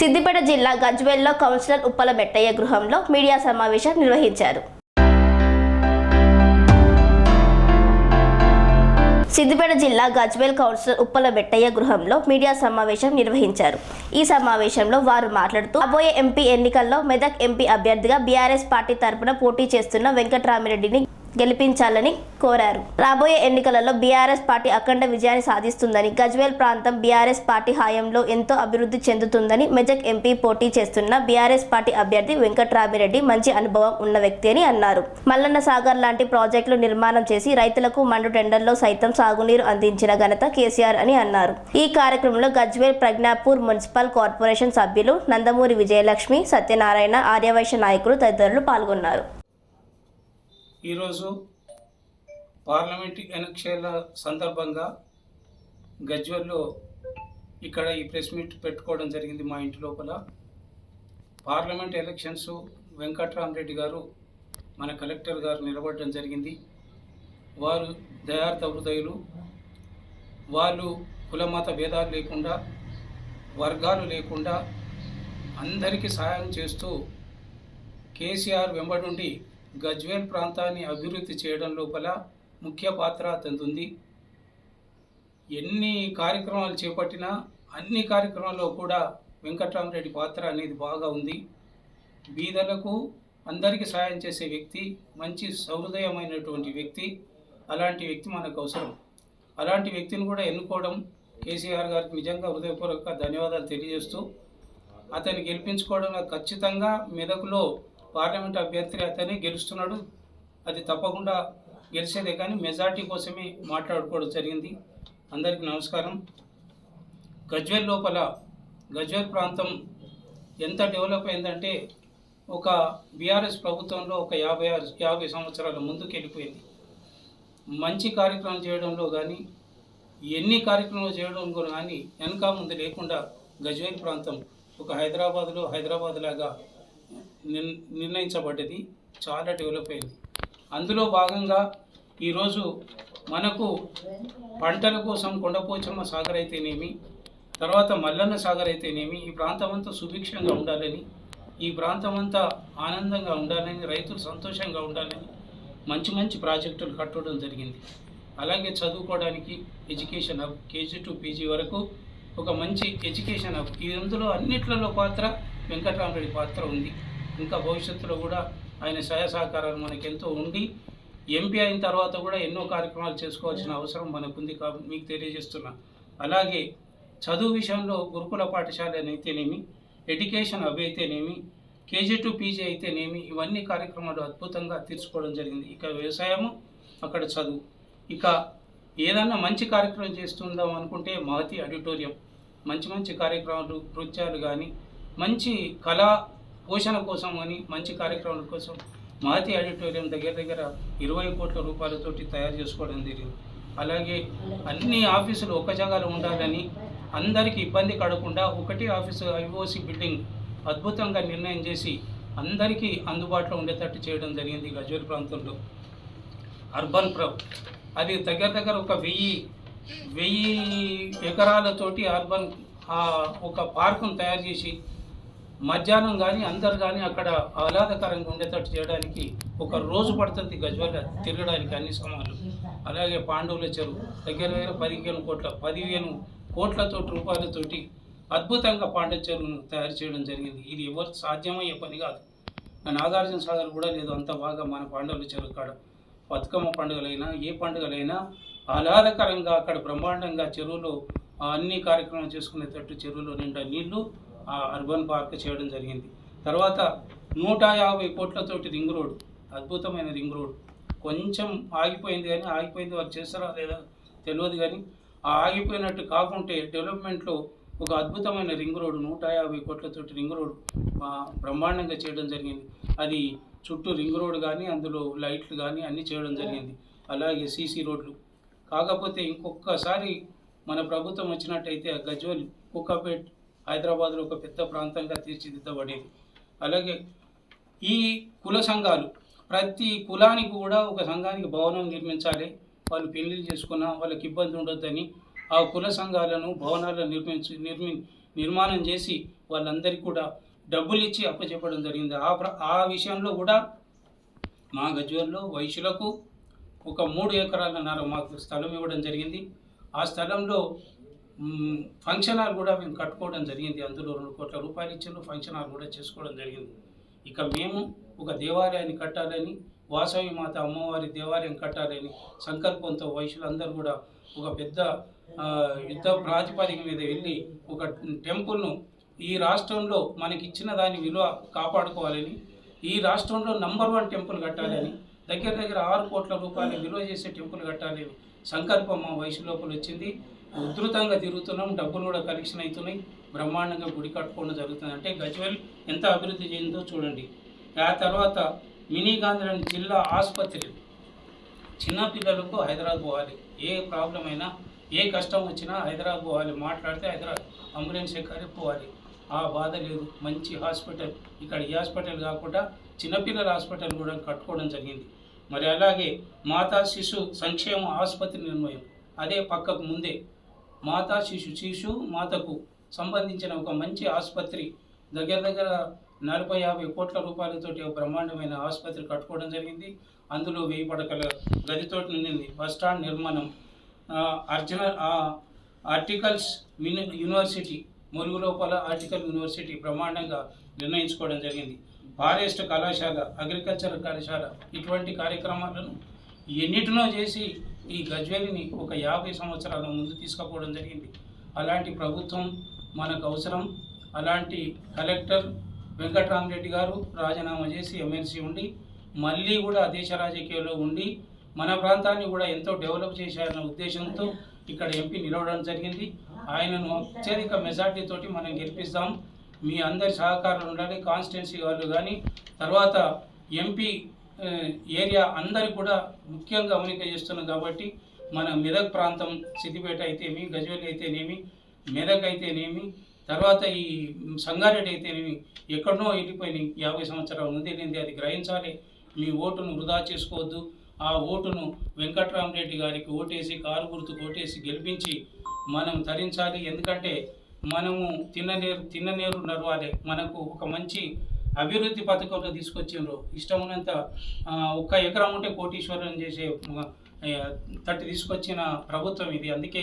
సిద్దిపేట జిల్లా గజ్వేల్లో కౌన్సిలర్ ఉప్పల మెట్టయ్య గృహంలో మీడియా సమావేశం నిర్వహించారు. సిద్దిపేట జిల్లా గజ్వేల్ కౌన్సిలర్ ఉప్పల బెట్టయ్య గృహంలో మీడియా సమావేశం నిర్వహించారు. ఈ సమావేశంలో వారు మాట్లాడుతూ రాబోయే ఎంపీ ఎన్నికల్లో మెదక్ ఎంపీ అభ్యర్థిగా బీఆర్ఎస్ పార్టీ తరపున పోటీ చేస్తున్న వెంకట్రామిరెడ్డిని గెలిపించాలని కోరారు. రాబోయే ఎన్నికలలో బీఆర్ఎస్ పార్టీ అఖండ విజయాన్ని సాధిస్తుందని గజ్వేల్ ప్రాంతం బీఆర్ఎస్ పార్టీ హాయంలో ఎంతో అభివృద్ధి చెందుతుందని మెజక్ ఎంపీ పోటీ చేస్తున్న బీఆర్ఎస్ పార్టీ అభ్యర్థి వెంకట్రామిరెడ్డి మంచి అనుభవం ఉన్న వ్యక్తి అని అన్నారు. మల్లన్న సాగర్ లాంటి ప్రాజెక్టులు నిర్మాణం చేసి రైతులకు మండు టెండర్లో సైతం సాగునీరు అందించిన ఘనత కేసీఆర్ అని అన్నారు. ఈ కార్యక్రమంలో గజ్వేల్ ప్రజ్ఞాపూర్ మున్సిపల్ కార్పొరేషన్ సభ్యులు నందమూరి విజయలక్ష్మి సత్యనారాయణ ఆర్యవైశ్య నాయకులు తదితరులు పాల్గొన్నారు. ఈరోజు పార్లమెంట్ ఎలక్షన్ల సందర్భంగా గజ్వల్లో ఇక్కడ ఈ ప్రెస్ మీట్ పెట్టుకోవడం జరిగింది మా ఇంటి లోపల. పార్లమెంట్ ఎలక్షన్స్ వెంకట్రామరెడ్డి గారు మన కలెక్టర్ గారు నిలబడడం జరిగింది. వారు దయార్థ హృదయులు. వాళ్ళు కులమత భేదాలు లేకుండా వర్గాలు లేకుండా అందరికీ సహాయం చేస్తూ కేసీఆర్ వెంబడుండి గజ్వేల్ ప్రాంతాన్ని అభివృద్ధి చేయడం లోపల ముఖ్య పాత్ర అతనిది ఎన్ని కార్యక్రమాలు చేపట్టినా అన్ని కార్యక్రమాల్లో కూడా వెంకట్రామరెడ్డి పాత్ర అనేది బాగా ఉంది. బీదలకు అందరికీ సాయం చేసే వ్యక్తి మంచి సహృదయమైనటువంటి వ్యక్తి అలాంటి వ్యక్తి మనకు అవసరం. అలాంటి వ్యక్తిని కూడా ఎన్నుకోవడం కేసీఆర్ గారికి నిజంగా హృదయపూర్వక ధన్యవాదాలు తెలియజేస్తూ అతన్ని గెలిపించుకోవడం ఖచ్చితంగా మెదకులో పార్లమెంట్ అభ్యర్థి అతనే గెలుస్తున్నాడు. అది తప్పకుండా గెలిచేదే కానీ మెజార్టీ కోసమే మాట్లాడుకోవడం జరిగింది. అందరికీ నమస్కారం. గజ్వేల్ లోపల గజ్వేల్ ప్రాంతం ఎంత డెవలప్ అయిందంటే ఒక బీఆర్ఎస్ ప్రభుత్వంలో ఒక యాభై ఆరు యాభై సంవత్సరాల ముందుకు వెళ్ళిపోయింది. మంచి కార్యక్రమం చేయడంలో కానీ ఎన్ని కార్యక్రమాలు చేయడంలో కానీ వెనక ముందు లేకుండా గజ్వేల్ ప్రాంతం ఒక హైదరాబాద్లో హైదరాబాద్ లాగా నిర్ణయించబడ్డది చాలా డెవలప్ అయింది. అందులో భాగంగా ఈరోజు మనకు పంటల కోసం కొండపోచమ్మ సాగర్ అయితేనేమి తర్వాత మల్లన్న సాగర్ అయితేనేమి ఈ ప్రాంతం అంతా సుభిక్షంగా ఉండాలని ఈ ప్రాంతం అంతా ఆనందంగా ఉండాలని రైతులు సంతోషంగా ఉండాలని మంచి మంచి ప్రాజెక్టులు కట్టడం జరిగింది. అలాగే చదువుకోవడానికి education hub KG to PG వరకు ఒక మంచి ఎడ్యుకేషన్ హబ్. ఇందులో అన్నిట్లలో పాత్ర వెంకటరామరెడ్డి పాత్ర ఉంది. ఇంకా భవిష్యత్తులో కూడా ఆయన సహాయ సహకారాలు మనకి ఎంతో ఉండి ఎంపీ అయిన తర్వాత కూడా ఎన్నో కార్యక్రమాలు చేసుకోవాల్సిన అవసరం మనకుంది కాబట్టి మీకు తెలియజేస్తున్నా. అలాగే చదువు విషయంలో గురుకుల పాఠశాల అయితేనేమి ఎడ్యుకేషన్ అవి అయితేనేమి కేజీ టు పీజీ అయితేనేమి ఇవన్నీ కార్యక్రమాలు అద్భుతంగా తీర్చుకోవడం జరిగింది. ఇక వ్యవసాయము అక్కడ చదువు. ఇక ఏదన్నా మంచి కార్యక్రమం చేస్తుందాం అనుకుంటే మహతి ఆడిటోరియం. మంచి మంచి కార్యక్రమాలు నృత్యాలు కానీ మంచి కళా పోషణ కోసం అని మంచి కార్యక్రమాల కోసం మహతి ఆడిటోరియం దగ్గర దగ్గర ఇరవై కోట్ల రూపాయలతోటి తయారు చేసుకోవడం జరిగింది. అలాగే అన్ని ఆఫీసులు ఒక జాగాలో ఉండాలని అందరికీ ఇబ్బంది కడకుండా ఒకటి ఆఫీసు ఐఓసి బిల్డింగ్ అద్భుతంగా నిర్ణయం చేసి అందరికీ అందుబాటులో ఉండేటట్టు చేయడం జరిగింది గజ్వేల్ ప్రాంతంలో. అర్బన్ ప్రబ్. అది దగ్గర దగ్గర ఒక వెయ్యి వెయ్యి ఎకరాలతోటి అర్బన్ ఆ ఒక పార్కును తయారు చేసి మధ్యాహ్నం కానీ అందరు కానీ అక్కడ ఆహ్లాదకరంగా ఉండేటట్టు చేయడానికి ఒక రోజు పడుతుంది గజ్వల్ల తిరగడానికి అన్ని సమయాలు అలాగే పాండవుల చెరువు దగ్గర దగ్గర పదిహేను కోట్ల పదిహేను కోట్లతో రూపాయలతోటి అద్భుతంగా పాండవ చెరువును తయారు చేయడం జరిగింది. ఇది ఎవరు సాధ్యమయ్యే పని కాదు. నాగార్జున సాగర్ కూడా లేదు అంత బాగా మన పాండవుల చెరువు కాడ. బతుకమ్మ పండుగలైనా ఏ పండుగలైనా ఆహ్లాదకరంగా అక్కడ బ్రహ్మాండంగా చెరువులో అన్ని కార్యక్రమాలు చేసుకునేటట్టు చెరువులో నిండా నీళ్ళు ఆ అర్బన్ పార్క్ చేయడం జరిగింది. తర్వాత నూట యాభై కోట్లతోటి రింగ్ రోడ్ అద్భుతమైన రింగ్ రోడ్. కొంచెం ఆగిపోయింది కానీ ఆగిపోయింది వారు చేస్తారా లేదా తెలియదు కానీ ఆ ఆగిపోయినట్టు కాకుంటే డెవలప్మెంట్లో ఒక అద్భుతమైన రింగ్ రోడ్ నూట యాభై కోట్లతోటి రింగ్ రోడ్ బ్రహ్మాండంగా చేయడం జరిగింది. అది చుట్టూ రింగ్ రోడ్ కానీ అందులో లైట్లు కానీ అన్నీ చేయడం జరిగింది. అలాగే సీసీ రోడ్లు. కాకపోతే ఇంకొకసారి మన ప్రభుత్వం వచ్చినట్టయితే ఆ గజ్వల్ కుక్కపేట్ హైదరాబాద్లో ఒక పెద్ద ప్రాంతంగా తీర్చిదిద్దబడేది. అలాగే ఈ కుల సంఘాలు ప్రతి కులానికి కూడా ఒక సంఘానికి భవనం నిర్మించాలి. వాళ్ళు పెళ్ళిళ్ళు చేసుకున్నా వాళ్ళకి ఇబ్బంది ఉండొద్దని ఆ కుల సంఘాలను భవనాలను నిర్మించి నిర్మి నిర్మాణం చేసి వాళ్ళందరికీ కూడా డబ్బులు ఇచ్చి అప్పచెప్పడం జరిగింది. ఆ ప్ర ఆ విషయంలో కూడా మా గజ్వల్లో వైశ్యులకు ఒక మూడు ఎకరాలన్నర మాకు స్థలం ఇవ్వడం జరిగింది. ఆ స్థలంలో ఫంక్షన్ హాల్ కూడా మేము కట్టుకోవడం జరిగింది. అందులో రెండు కోట్ల రూపాయలు ఇచ్చారు ఫంక్షన్ హాల్ కూడా చేసుకోవడం జరిగింది. ఇక మేము ఒక దేవాలయాన్ని కట్టాలని వాసవి మాత అమ్మవారి దేవాలయం కట్టాలని సంకల్పంతో వైశ్యులందరూ కూడా ఒక పెద్ద యుద్ధ ప్రాతిపదిక మీద వెళ్ళి ఒక టెంపుల్ను ఈ రాష్ట్రంలో మనకి ఇచ్చిన దాని విలువ కాపాడుకోవాలని ఈ రాష్ట్రంలో నంబర్ వన్ టెంపుల్ కట్టాలని దగ్గర దగ్గర ఆరు కోట్ల రూపాయలు విలువ చేసే టెంపుల్ కట్టాలని సంకల్పం మా వయసు లోపల వచ్చింది. ఉధృతంగా తిరుగుతున్నాం డబ్బులు కూడా కలెక్షన్ అవుతున్నాయి బ్రహ్మాండంగా గుడి కట్టుకోవడం జరుగుతుంది. అంటే గజ్వెల్ ఎంత అభివృద్ధి చెందిందో చూడండి. ఆ తర్వాత మినీ గాంధీ జిల్లా ఆసుపత్రి. చిన్నపిల్లలకు హైదరాబాద్ పోవాలి. ఏ ప్రాబ్లం అయినా ఏ కష్టం వచ్చినా హైదరాబాద్ పోవాలి. మాట్లాడితే హైదరాబాద్ అంబులెన్స్ ఎక్కాలి పోవాలి. ఆ బాధ లేదు. మంచి హాస్పిటల్. ఇక్కడ ఈ హాస్పిటల్ కాకుండా చిన్నపిల్లల హాస్పిటల్ కూడా కట్టుకోవడం జరిగింది. మరి అలాగే మాతా శిశు సంక్షేమ ఆసుపత్రి నిర్ణయం. అదే పక్కకు ముందే మాతా శిశు శిశు మాతకు సంబంధించిన ఒక మంచి ఆసుపత్రి. దగ్గర దగ్గర నలభై యాభై కోట్ల రూపాయలతోటి ఒక బ్రహ్మాండమైన ఆసుపత్రి కట్టుకోవడం జరిగింది. అందులో వెయ్యి పడకల గదితో నిండింది. బస్ స్టాండ్ నిర్మాణం. అర్జున ఆర్టికల్స్ మిని యూనివర్సిటీ మురుగు లోపల ఆర్టికల్ యూనివర్సిటీ బ్రహ్మాండంగా నిర్ణయించుకోవడం జరిగింది. ఫారెస్ట్ కళాశాల అగ్రికల్చర్ కళాశాల ఇటువంటి కార్యక్రమాలను ఎన్నిటినో చేసి ఈ గజ్వేలిని ఒక యాభై సంవత్సరాల ముందు తీసుకుపోవడం జరిగింది. అలాంటి ప్రభుత్వం మనకు అవసరం. అలాంటి కలెక్టర్ వెంకటరామరెడ్డి గారు రాజీనామా చేసి ఎమ్మెల్సీ ఉండి మళ్ళీ కూడా దేశ రాజకీయాల్లో ఉండి మన ప్రాంతాన్ని కూడా ఎంతో డెవలప్ చేశారన్న ఉద్దేశంతో ఇక్కడ ఎంపీ నిలవడం జరిగింది. ఆయనను అత్యధిక మెజార్టీతోటి మనం గెలిపిస్తాం. మీ అందరి సహకారం ఉండాలి కాన్స్టిట్యున్సీ వాళ్ళు కానీ తర్వాత ఎంపీ ఏరియా అందరికి కూడా ముఖ్యంగా గమనిక చేస్తున్నాం కాబట్టి మన మెదక్ ప్రాంతం సిద్దిపేట అయితేనేమి గజ్వేల్ అయితేనేమి మెదక్ అయితేనేమి తర్వాత ఈ సంగారెడ్డి అయితేనేమి ఎక్కడనో వెళ్ళిపోయినాయి యాభై సంవత్సరాలు ముందు అది గ్రహించాలి. మీ ఓటును వృధా చేసుకోవద్దు. ఆ ఓటును వెంకట్రామరెడ్డి గారికి ఓటేసి కారు గుర్తుకు ఓటేసి గెలిపించి మనం తరించాలి. ఎందుకంటే మనము తిన్ననేరు తిన్ననేరు నడవాలి. మనకు ఒక మంచి అభివృద్ధి పథకంలో తీసుకొచ్చిండ్రు. ఇష్టమున్నంత ఆ, ఒక్క ఎకరం ఉంటే కోటీశ్వరం చేసే తట్టి తట్టు తీసుకొచ్చిన ప్రభుత్వం ఇది. అందుకే